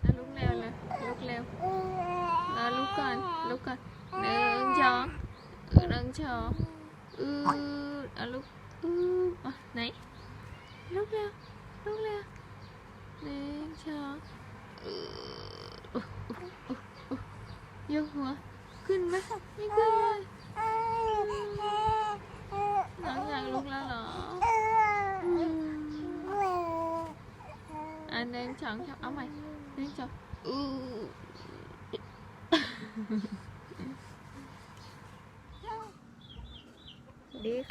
แล้วลุกเร็วเลยลุกเร็วแล้วลุก ก่อนลุกก่อนหนึ่งสองเออหนึ่งสองอือเอาลุกอืออะไหนลุกเร็วลุก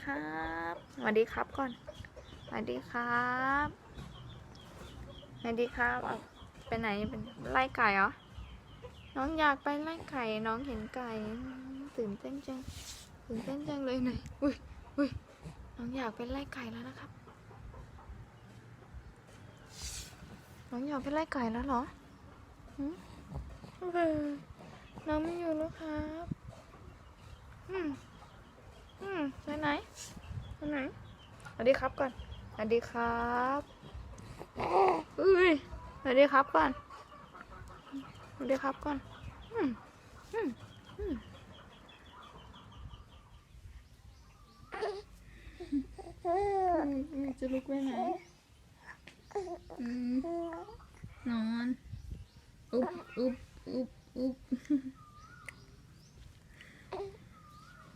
ครับสวัสดีครับก่อนสวัสดีครับสวัสดีครับเอาไปไหนเป็นไล่ไก่เหรอ น้องอยากไปไล่ไก่ น้องเห็นไก่ ตื่นเต้นจัง ตื่นเต้นจังเลยหน่อยอุ้ยอุ้ยน้องอยากไปไล่ไก่แล้วนะครับ น้องอยากไปไล่ไก่แล้วเหรอหืมเออน้องไม่อยู่แล้วครับ อืม อืมไปไหนไปไหนสวัสดีครับก่อนสวัสดีครับอุ้ยสวัสดีครับก่อนสวัสดีครับก่อนอืมอืมอืมอืมจะลุกไปไหนอืมนอน อุ๊บอุ๊บอุ๊บอุ๊บ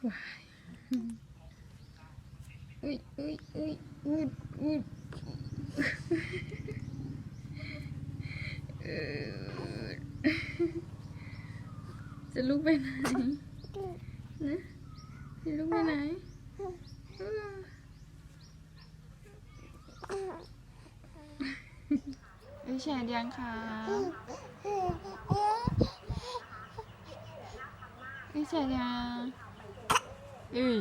ว้าย อุ้ยอุ้ยอุ้ยอุ้ยอุ้ยจะลุกไปไหนนะจะลุกไปไหนเออไม่แชร์ยังคะไม่แชร์ยัง อุ้ย